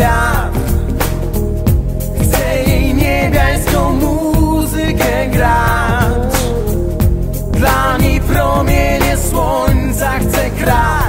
świat. Chcę jej niebiańską muzykę grać. Dla niej promienie słońca chcę grać.